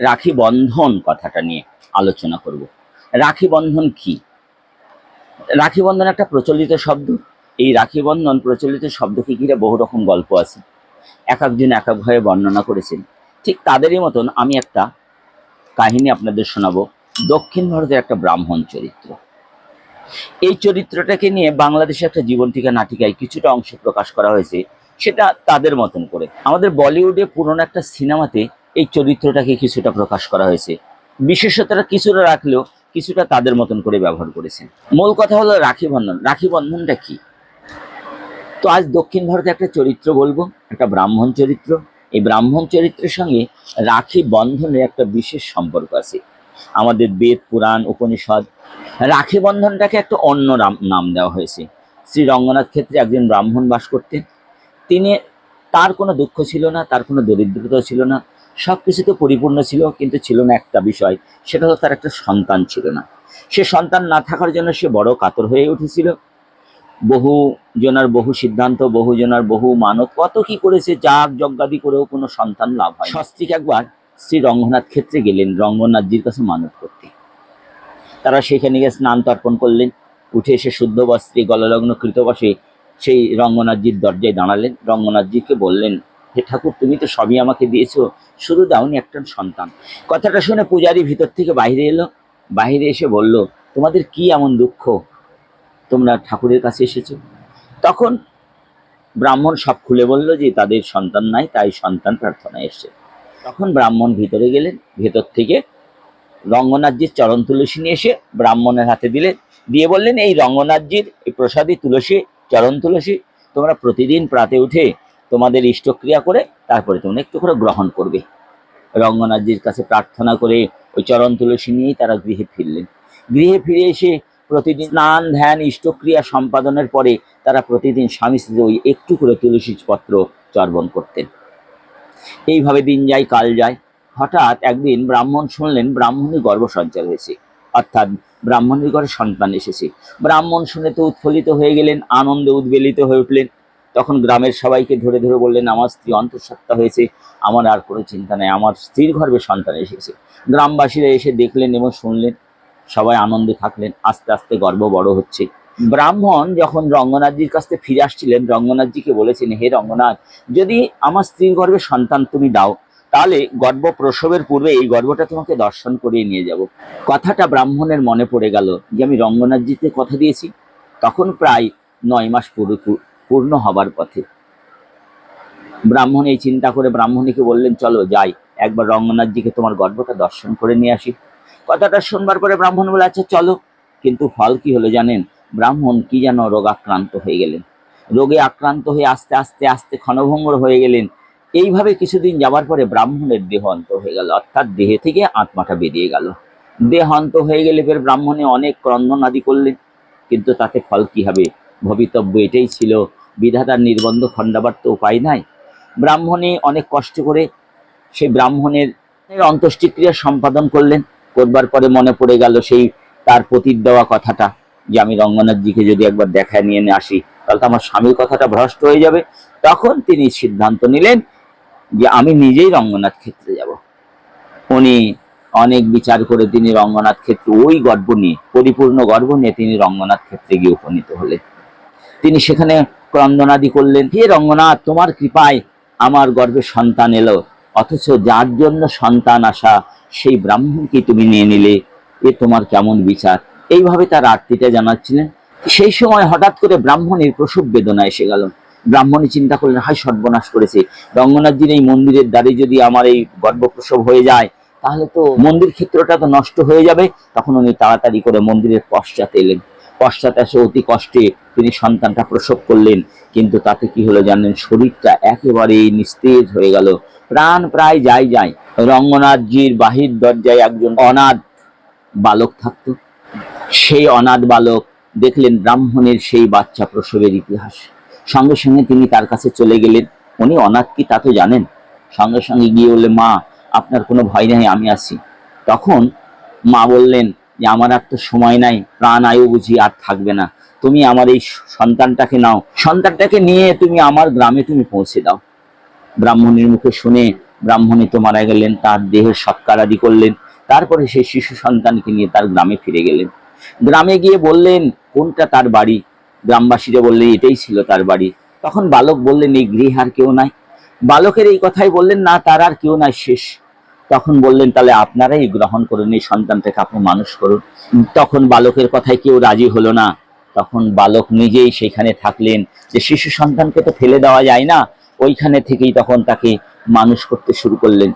রাখি বন্ধন কথাটা নিয়ে আলোচনা করব। রাখি বন্ধন কি? রাখি বন্ধন একটা প্রচলিত শব্দ। এই রাখি বন্ধন প্রচলিত শব্দকে ঘিরে বহু রকম গল্প আছে। এক একজন এক একভাবে বর্ণনা করেছেন। ঠিক তাদেরই মতন আমি একটা কাহিনী আপনাদের শোনাবো। দক্ষিণ ভারতের একটা ব্রাহ্মণ চরিত্র। এই চরিত্রটাকে নিয়ে বাংলাদেশে একটা জীবনটিকা নাটিকায় কিছুটা অংশ প্রকাশ করা হয়েছে, সেটা তাদের মতন করে। আমাদের বলিউডে পুরনো একটা সিনেমাতে এই চরিত্রটাকে কিছুটা প্রকাশ করা হয়েছে। বিশেষতরা কিছুটা রাখলেও কিছুটা তাদের মতন করে ব্যবহার করেছেন। মূল কথা হলো রাখি বন্ধন। রাখি বন্ধনটা কি? তো আজ দক্ষিণ ভারতে একটা চরিত্র বলব, একটা ব্রাহ্মণ চরিত্র। এই ব্রাহ্মণ চরিত্রের সঙ্গে রাখি বন্ধনের একটা বিশেষ সম্পর্ক আছে। আমাদের বেদ, পুরাণ, উপনিষদ, রাখি বন্ধনটাকে একটা অন্য নাম- দেওয়া হয়েছে। শ্রী রঙ্গনাথ ক্ষেত্রে একজন ব্রাহ্মণ বাস করতেন। তিনি, তার কোনো দুঃখ ছিল না, তার কোনো দরিদ্রতা ছিল না। সব কিছুতে পরিপূর্ণ ছিল, কিন্তু ছিল না একটা বিষয়, সেটা হলো তার একটা সন্তান ছিল না। সে সন্তান না থাকার জন্য সে বড় কাতর হয়ে উঠেছিল। বহু জনার বহু সিদ্ধান্ত, বহু জনার বহু মানত, কত কি করেছে যাগ যজ্ঞাদি করেও কোনো সন্তান লাভ হয় সস্ত্রীক একবার শ্রী রঙ্গনাথ ক্ষেত্রে গেলেন, রঙ্গনাথজির কাছে মানত করতে। তারা সেখানে গিয়ে স্নান তর্পণ করলেন, উঠে এসে শুদ্ধ বস্ত্রে গললগ্ন কৃতবসে সেই রঙ্গনাথজির দরজায় দাঁড়ালেন। রঙ্গনাথজিকে বললেন হে ঠাকুর তুমি তো সবই আমাকে দিয়েছ, শুধু দাওনি একটা সন্তান। কথাটা শুনে পূজারি ভিতর থেকে বাইরে এলো, বাইরে এসে বলল, তোমাদের কি এমন দুঃখ? তোমরা ঠাকুরের কাছে এসেছ? তখন ব্রাহ্মণ সব খুলে বলল যে, তাদের সন্তান নাই, তাই সন্তান প্রার্থনায় এসছে। তখন ব্রাহ্মণ ভিতরে গেলেন, ভেতর থেকে রঙ্গনাথজির চরণ তুলসী নিয়ে এসে ব্রাহ্মণের হাতে দিলেন। দিয়ে বললেন, এই রঙ্গনাথজির এই প্রসাদী তুলসী, চরণ তুলসী, তোমরা প্রতিদিন প্রাতে উঠে তোমাদের ইষ্টক্রিয়া করে তারপরে তোমরা একটু করে গ্রহণ করবে। রঙ্গনাথজির কাছে প্রার্থনা করে ওই চরণ তুলসী নিয়েই তারা গৃহে ফিরলেন। গৃহে ফিরে এসে প্রতিদিন স্নান, ধ্যান, ইষ্টক্রিয়া সম্পাদনের পরে তারা প্রতিদিন স্বামী স্ত্রী ওই একটু করে তুলসী পত্র চর্বণ করতেন। এইভাবে দিন যায়, কাল যায়। হঠাৎ একদিন ব্রাহ্মণ শুনলেন, ব্রাহ্মণী গর্ভসঞ্চার হয়েছে। অর্থাৎ ব্রাহ্মণীর ঘরে সন্তান এসেছে। ব্রাহ্মণ শুনে তো উৎফুল্লিত হয়ে গেলেন, আনন্দে উদ্বেলিত হয়ে উঠলেন। তখন গ্রামের সবাইকে ধরে ধরে বললেন, আমার স্ত্রী অন্তঃসত্ত্বা হয়েছে, আমার আর কোনো চিন্তা নেই, আমার স্ত্রীর গর্ভে সন্তান এসেছে। গ্রামবাসীরা এসে দেখলেন এবং শুনলেন, সবাই আনন্দে থাকলেন, আস্তে আস্তে গর্ব বড় হচ্ছে। ব্রাহ্মণ যখন রঙ্গনাথজির কাছ থেকে ফিরে আসছিলেন, রঙ্গনাথজিকে বলেছেন, হে রঙ্গনাথ, যদি আমার স্ত্রীর গর্ভে সন্তান তুমি দাও, তাহলে গর্ব প্রসবের পূর্বে এই গর্বটা তোমাকে দর্শন করিয়ে নিয়ে যাব। কথাটা ব্রাহ্মণের মনে পড়ে গেল যে, আমি রঙ্গনাথজিতে কথা দিয়েছি। তখন প্রায় নয় মাস পুরো পূর্ণ হবার পথে। ব্রাহ্মণ এই চিন্তা করে ব্রাহ্মণীকে বললেন, চলো যাই, একবার রঙ্গনাথজিকে তোমার গর্ভটা দর্শন করে নিয়ে আসি। কথাটা শুনবার পরে ব্রাহ্মণ বলে আচ্ছা চলো। কিন্তু ফল কি হলো জানেন? ব্রাহ্মণ কি যেন রোগাক্রান্ত হয়ে গেলেন। রোগে আক্রান্ত হয়ে আস্তে আস্তে আস্তে ক্ষণভঙ্গর হয়ে গেলেন। এইভাবে কিছুদিন যাবার পরে ব্রাহ্মণের দেহ হয়ে গেল, অর্থাৎ দেহে থেকে আত্মাটা বেরিয়ে গেল। দেহ অন্ত হয়ে গেলে ফের ব্রাহ্মণে অনেক ক্রন্দন আদি করলেন, কিন্তু তাতে ফল কি হবে? ভবিতব্য এটাই ছিল বিধাতার নির্বন্ধ খণ্ডাবার তো উপায় নাই। ব্রাহ্মণে অনেক কষ্ট করে সেই ব্রাহ্মণের অন্ত্যেষ্টিক্রিয়া সম্পাদন করলেন। করবার পরে মনে পড়ে গেল সেই তার পতির দেওয়া কথাটা যে আমি রঙ্গনাথজিকে যদি একবার দেখায় নিয়ে আসি, তাহলে তো আমার স্বামীর কথাটা ভ্রষ্ট হয়ে যাবে। তখন তিনি সিদ্ধান্ত নিলেন যে আমি নিজেই রঙ্গনাথ ক্ষেত্রে যাব। উনি অনেক বিচার করে তিনি রঙ্গনাথ ক্ষেত্রে, ওই গর্ব নিয়ে, পরিপূর্ণ গর্ব নিয়ে তিনি রঙ্গনাথ ক্ষেত্রে গিয়ে উপনীত হলেন। তিনি সেখানে ক্রন্দনাদি করলেন, হে রঙ্গনাথ, তোমার কৃপায় আমার গর্ভে সন্তান এলো। অথচ যার জন্য সন্তান আসা, সেই ব্রাহ্মণকে তুমি নিয়ে নিলে। এ তোমার কেমন বিচার? এইভাবে তার আরতিটা জানাচ্ছিলেন। সেই সময় হঠাৎ করে ব্রাহ্মণের প্রসব বেদনা এসে গেল। ব্রাহ্মণী চিন্তা করলেন হাই সর্বনাশ করেছে। রঙ্গনাথজির এই মন্দিরের দ্বারে যদি আমার এই গর্ভপ্রসব হয়ে যায়, তাহলে তো মন্দির ক্ষেত্রটা তো নষ্ট হয়ে যাবে। তখন উনি তাড়াতাড়ি করে মন্দিরের পশ্চাতে এলেন। পশ্চাতে এসে অতি কষ্টে তিনি সন্তানটা প্রসব করলেন। কিন্তু তাতে কি হলো জানেন? শরীরটা একেবারেই নিস্তেজ হয়ে গেল। প্রাণ প্রায় যাই যায় রঙ্গনাথজির বাহির দরজায় একজন অনাথ বালক থাকতো। সেই অনাথ বালক দেখলেন ব্রাহ্মণের সেই বাচ্চা প্রসবের ইতিহাস। সঙ্গে সঙ্গে তিনি তার কাছে চলে গেলেন। উনি অনাথ কি তা তো জানেন? সঙ্গে সঙ্গে গিয়ে বললেন, মা, আপনার কোনো ভয় নেই, আমি আসি তখন মা বললেন যে আমার আর তো সময় নাই, প্রাণ আয়ু বুঝি আর থাকবে না। তুমি আমার এই সন্তানটাকে নাও। সন্তানটাকে নিয়ে তুমি আমার গ্রামে তুমি পৌঁছে দাও। ব্রাহ্মণের মুখে শুনে ব্রাহ্মণী তো মারা গেলেন, তার দেহের সৎকার আদি করলেন, তারপরে সেই শিশু সন্তানকে নিয়ে তার গ্রামে ফিরে গেলেন। গ্রামে গিয়ে বললেন, কোনটা তার বাড়ি? গ্রামবাসীরা বললেন, এটাই ছিল তার বাড়ি। তখন বালক বললেন, এই গৃহে আর কেউ নাই। বালকের এই কথাই বললেন, না, তার আর কেউ নাই, শেষ। তখন বললেন তাহলে আপনারাই গ্রহণ করুন এই সন্তানটাকে আপনি মানুষ করুন। তখন বালকের কথায় কেউ রাজি হলো না। তখন বালক নিজেই সেখানে থাকলেন। যে শিশু সন্তানকে তো ফেলে দেওয়া যায় না ওইখানে থেকেই তখন তাকে মানুষ করতে শুরু করলেন।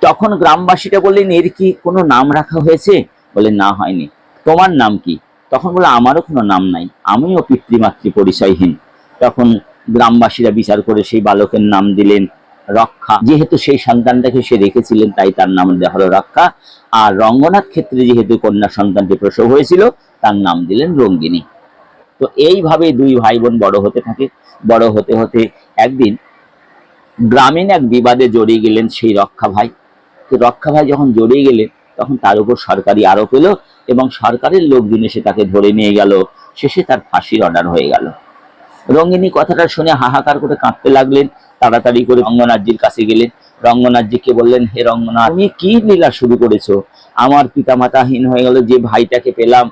তখন গ্রামবাসীরা বললেন এর কি কোনো নাম রাখা হয়েছে? বলে না হয়নি। তোমার নাম কি? তখন বলে আমারও কোনো নাম নাই। আমিও পিতৃমাতৃ পরিচয়হীন। তখন গ্রামবাসীরা বিচার করে সেই বালকের নাম দিলেন। রক্ষা। যেহেতু সেই সন্তানটাকে সে রেখেছিলেন, তাই তার নাম দেওয়া হলো রক্ষা। আর রঙ্গনাথ ক্ষেত্রে যেহেতু কন্যা সন্তানটি প্রসব হয়েছিল, তার নাম দিলেন রঙ্গিনী তো এইভাবে দুই ভাই বোন বড় হতে থাকে। বড় হতে হতে একদিন গ্রামীণ এক বিবাদে জড়িয়ে গেলেন সেই রক্ষা ভাই। তো রক্ষা ভাই যখন জড়িয়ে গেলেন, তখন তার উপর সরকারি আরোপ এলো এবং সরকারের লোকজন এসে তাকে ধরে নিয়ে গেল। শেষে তার ফাঁসির অর্ডার হয়ে গেল। রঙ্গিনী কথাটা শুনে হাহাকার করে কাঁদতে লাগলেন। তাড়াতাড়ি করে রঙ্গনাথজির কাছে গেলেন। রঙ্গনাথজিকে বললেন, হে রঙ্গনাথ, তুমি কি লীলা শুরু করেছ? আমার পিতামাতাহীন হয়ে গেল, যে ভাইটাকে পেলাম,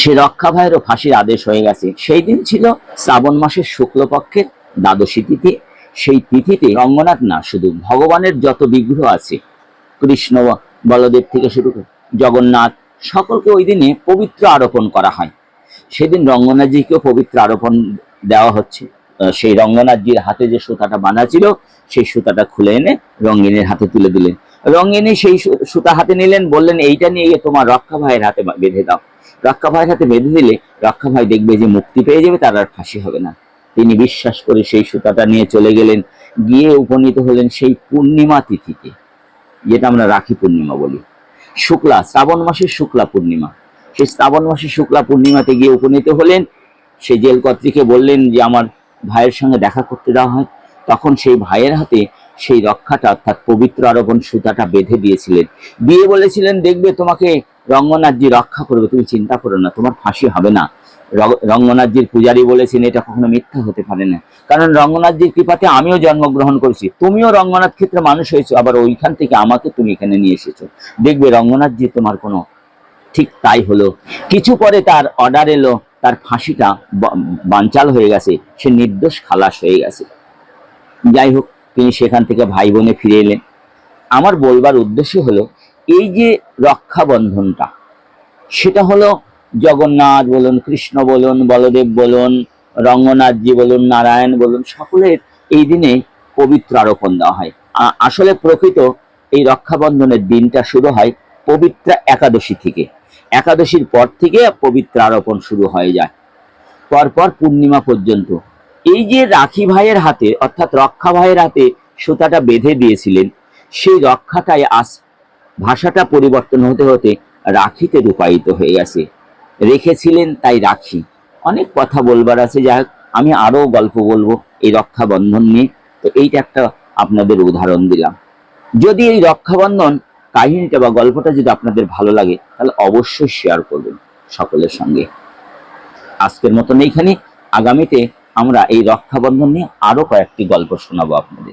সে রক্ষা ভাইয়েরও ফাঁসির আদেশ হয়ে গেছে। সেই দিন ছিল শ্রাবণ মাসের শুক্লপক্ষের দ্বাদশী তিথি। সেই তিথিতে রঙ্গনাথ না, শুধু ভগবানের যত বিগ্রহ আছে, কৃষ্ণ, বলদেব থেকে শুরু করে জগন্নাথ, সকলকে ওই দিনে পবিত্র আরোপণ করা হয়। সেদিন রঙ্গনাথজিকেও পবিত্র আরোপণ দেওয়া হচ্ছে। সেই রঙ্গনাথজির হাতে যে সুতাটা বাঁধা ছিল, সেই সুতাটা খুলে এনে রঙ্গিনীর হাতে তুলে দিলেন। রঙ্গিনী সেই সুতা হাতে নিলেন, বললেন, এইটা নিয়ে তোমার রক্ষা ভাইয়ের হাতে বেঁধে দাও। রক্ষা ভাইয়ের হাতে বেঁধে দিলে রক্ষা ভাই দেখবে যে মুক্তি পেয়ে যাবে, তার আর ফাঁসি হবে না। তিনি বিশ্বাস করে সেই সুতাটা নিয়ে চলে গেলেন। গিয়ে উপনীত হলেন সেই পূর্ণিমা তিথিতে, যেটা আমরা রাখি পূর্ণিমা বলি। শুক্লা, শ্রাবণ মাসের শুক্লা পূর্ণিমা। সেই শ্রাবণ মাসের শুক্লা পূর্ণিমাতে গিয়ে উপনীত হলেন। সেই জেল কর্ত্রীকে বললেন যে, আমার ভাইয়ের সঙ্গে দেখা করতে দেওয়া হয়, তখন সেই ভাইয়ের হাতে সেই রক্ষাটা অর্থাৎ পবিত্র আরোপণ সুতাটা বেঁধে দিয়েছিলেন। দিয়ে বলেছিলেন, দেখবে তোমাকে রঙ্গনাথজি রক্ষা করবে, তুমি চিন্তা করো না, তোমার ফাঁসি হবে না। রঙ্গনাথজির পূজারী বলেছেন, এটা কখনো মিথ্যা হতে পারে না। কারণ রঙ্গনাথজির কৃপাতে আমিও জন্মগ্রহণ করেছি, তুমিও রঙ্গনাথ ক্ষেত্রে মানুষ হয়েছো, আবার ওইখান থেকে আমাকে তুমি এখানে নিয়ে এসেছ। দেখবে রঙ্গনাথজি তোমার কোনো ঠিক তাই হলো। কিছু পরে তার অর্ডার এলো তার ফাঁসিটা বানচাল হয়ে গেছে, সে নির্দোষ খালাস হয়ে গেছে। যাই হোক, তিনি সেখান থেকে ভাই বোনে ফিরে এলেন। আমার বলবার উদ্দেশ্য হলো, এই যে রক্ষাবন্ধনটা, সেটা হলো জগন্নাথ বলুন, কৃষ্ণ বলুন, বলদেব বলুন, রঙ্গনাথজি বলুন, নারায়ণ বলুন, সকলের এই দিনে পবিত্র আরোপণ দেওয়া হয়। আসলে প্রকৃত এই রক্ষাবন্ধনের দিনটা শুরু হয় পবিত্র একাদশী থেকে। একাদশীর পর থেকে পবিত্র আরোপণ শুরু হয়ে যায়। পরপর পূর্ণিমা পর্যন্ত। এই যে রাখি ভাইয়ের হাতে, অর্থাৎ রক্ষা ভাইয়ের হাতে সুতাটা বেঁধে দিয়েছিলেন, সেই রক্ষাটাই আস ভাষাটা পরিবর্তন হতে হতে রাখিতে রূপায়িত হয়ে গেছে। রেখেছিলেন তাই রাখি। অনেক কথা বলবার আছে, যাই আমি আরও গল্প বলব এই রক্ষাবন্ধন নিয়ে। তো এইটা একটা আপনাদের উদাহরণ দিলাম। যদি এই রক্ষাবন্ধন কাহিনীটা বা গল্পটা যদি আপনাদের ভালো লাগে, তাহলে অবশ্যই শেয়ার করবেন সকলের সঙ্গে। আজকের মতন এইখানে আগামীতে আমরা এই রক্ষাবন্ধন নিয়ে আরও কয়েকটি গল্প শোনাবো আপনাদের।